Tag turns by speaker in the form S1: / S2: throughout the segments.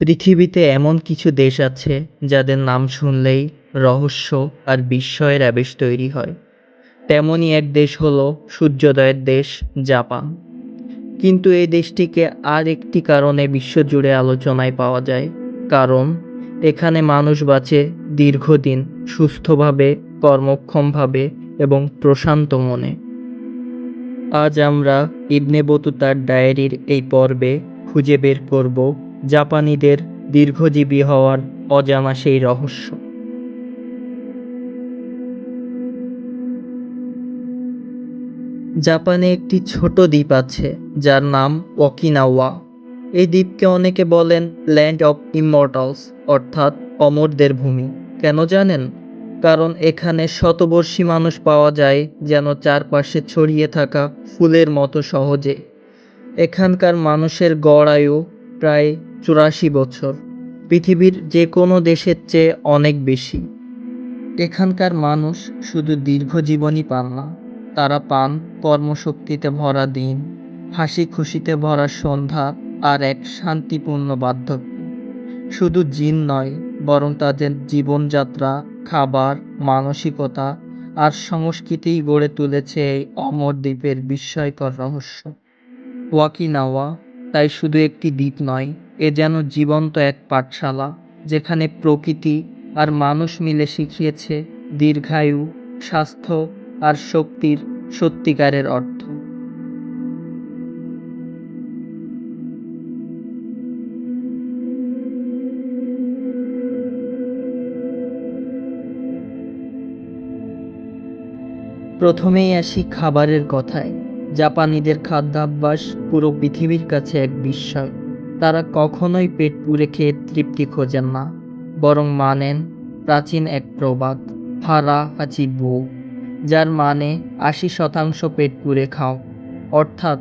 S1: পৃথিবীতে এমন কিছু দেশ আছে যাদের নাম শুনলেই রহস্য আর বিস্ময়ের আবেশ তৈরি হয়। তেমনই এক দেশ হলো সূর্যোদয়ের দেশ, জাপান। কিন্তু এই দেশটিকে আর একটি কারণে বিশ্বজুড়ে আলোচনায় পাওয়া যায়, কারণ এখানে মানুষ বাঁচে দীর্ঘদিন সুস্থভাবে, কর্মক্ষমভাবে এবং প্রশান্ত মনে। আজ আমরা ইবনে বতুতার ডায়েরির এই পর্বে খুঁজে বের করব জাপানিদের দীর্ঘজীবী হওয়ার অজানা সেই রহস্য। জাপানে একটি ছোট দ্বীপ আছে, যার নাম ওকিনাওয়া। এই দ্বীপকে অনেকে বলেন ল্যান্ড অফ ইমমর্টালস অর্থাৎ অমরদের ভূমি। কেন জানেন? কারণ এখানে শতবর্ষী মানুষ পাওয়া যায় যেন চারপাশে ছড়িয়ে থাকা ফুলের মতো সহজে। এখানকার মানুষের গড় আয়ু প্রায় চুরাশি বছর, পৃথিবীর যে কোনো দেশের চেয়ে অনেক বেশি। এখানকার মানুষ শুধু দীর্ঘ জীবনই পান না, তারা পান কর্মশক্তিতে ভরা দিন হাসি খুশিতে ভরা সন্ধ্যা আর এক শান্তিপূর্ণ বার্ধক্য। শুধু জিন নয়, বরং তাদের জীবনযাত্রা, খাবার, মানসিকতা আর সংস্কৃতিই গড়ে তুলেছে এই অমর দ্বীপের বিস্ময়কর রহস্য। ওয়াকিনাওয়া তাই শুধু একটি দ্বীপ নয় এ যেন জীবন্ত এক পাঠশালা, যেখানে প্রকৃতি আর মানুষ মিলে শিখিয়েছে দীর্ঘায়ু, স্বাস্থ্য আর শক্তির সত্যিকারের অর্থ। প্রথমেই আসি খাবারের কথায়। জাপানিদের খাদ্যাভ্যাস পুরো পৃথিবীর কাছে এক বিস্ময়। তারা কখনোই পেট পুরে খেয়ে তৃপ্তি খোঁজেন না, বরং মানেন প্রাচীন এক প্রবাদ, হারা হাচি বউ, যার মানে আশি শতাংশ পেট পুরে খাও। অর্থাৎ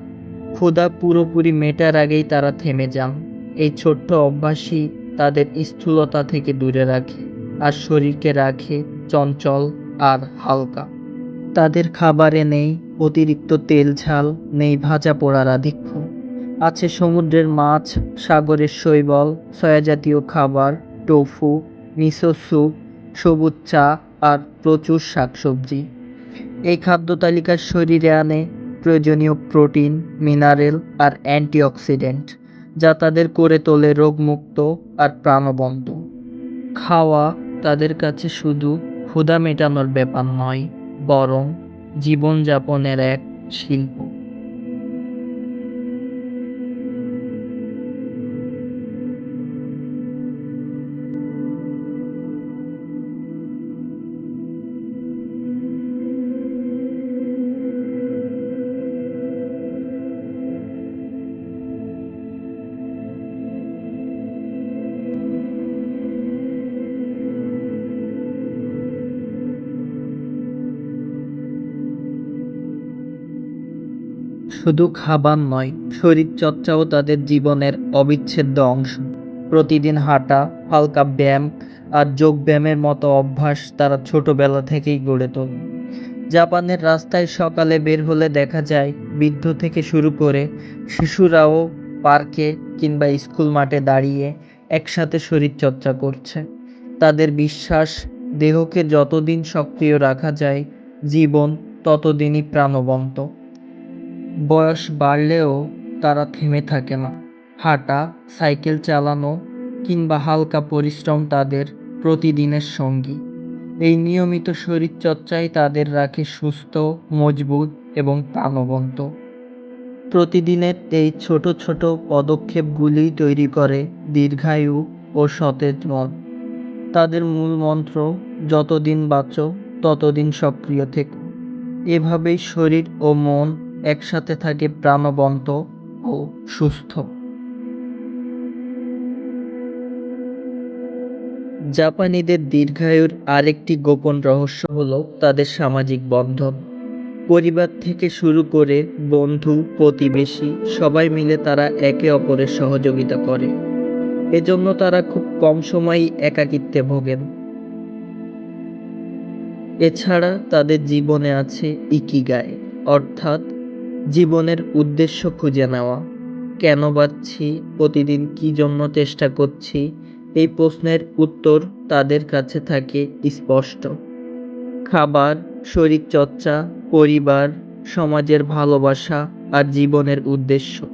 S1: ক্ষুধা পুরোপুরি মেটার আগেই তারা থেমে যান। এই ছোট্ট অভ্যাসই তাদের স্থূলতা থেকে দূরে রাখে আর শরীরকে রাখে চঞ্চল আর হালকা। তাদের খাবারে নেই অতিরিক্ত তেল ঝাল, নেই ভাজা পোড়ার আধিক্য। আছে সমুদ্রের মাছ, সাগরের শৈবাল সয়া জাতীয় খাবার, টোফু, মিসো স্যুপ, সবুজ চা আর প্রচুর শাকসবজি। এই খাদ্য তালিকা শরীরে আনে প্রয়োজনীয় প্রোটিন, মিনারেল আর অ্যান্টিঅক্সিডেন্ট, যা তাদের করে তোলে রোগমুক্ত আর প্রাণবন্ত। খাওয়া তাদের কাছে শুধু ক্ষুধা মেটানোর ব্যাপার নয়, বরং জীবনযাপনের এক শিল্প। শুধু খাবার নয়, শরীরচর্চাও তাদের জীবনের অবিচ্ছেদ্য অংশ। প্রতিদিন হাঁটা, হালকা ব্যায়াম আর যোগব্যায়ামের মতো অভ্যাস তারা ছোটবেলা থেকেই গড়ে তোলে। জাপানের রাস্তায় সকালে বের হলে দেখা যায়, বৃদ্ধ থেকে শুরু করে শিশুরাও পার্কে কিংবা স্কুল মাঠে দাঁড়িয়ে একসাথে শরীরচর্চা করছে। তাদের বিশ্বাস, দেহকে যতদিন সক্রিয় রাখা যায়, জীবন ততদিনই প্রাণবন্ত। বয়স বাড়লেও তারা থেমে থাকে না। হাঁটা, সাইকেল চালানো কিংবা হালকা পরিশ্রম তাদের প্রতিদিনের সঙ্গী। এই নিয়মিত শরীরচর্চাই তাদের রাখে সুস্থ, মজবুত এবং প্রাণবন্ত। প্রতিদিনের এই ছোট ছোট পদক্ষেপগুলি তৈরি করে দীর্ঘায়ু ও সতেজ মন। তাদের মূল মন্ত্র, যতদিন বাঁচো, ততদিন সক্রিয় থেকো। এভাবেই শরীর ও মন একসাথে থাকে প্রাণবন্ত ও সুস্থ। জাপানিদের দীর্ঘায়ুর আরেকটি গোপন রহস্য হল তাদের সামাজিক বন্ধন। পরিবার থেকে শুরু করে বন্ধু, প্রতিবেশী, সবাই মিলে তারা একে অপরের সহযোগিতা করে। এজন্য তারা খুব কম সময়ই একাকিত্বে ভোগেন। এছাড়া তাদের জীবনে আছে ইকিগাই, অর্থাৎ জীবনের উদ্দেশ্য খুঁজে নেওয়া। কেন বাঁচছি? প্রতিদিন কী জন্য চেষ্টা করছি? এই প্রশ্নের উত্তর তাদের কাছে থাকে স্পষ্ট। খাবার, শরীরচর্চা, পরিবার, সমাজের ভালোবাসা আর জীবনের উদ্দেশ্য।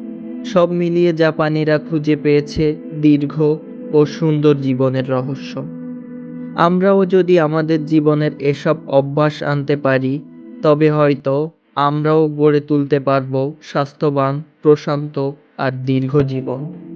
S1: সব মিলিয়ে জাপানিরা খুঁজে পেয়েছে দীর্ঘ ও সুন্দর জীবনের রহস্য। আমরাও যদি আমাদের জীবনের এসব অভ্যাস আনতে পারি, তবে হয়তো আমরাও গড়ে তুলতে পারব স্বাস্থ্যবান প্রশান্ত আর দীর্ঘ জীবন।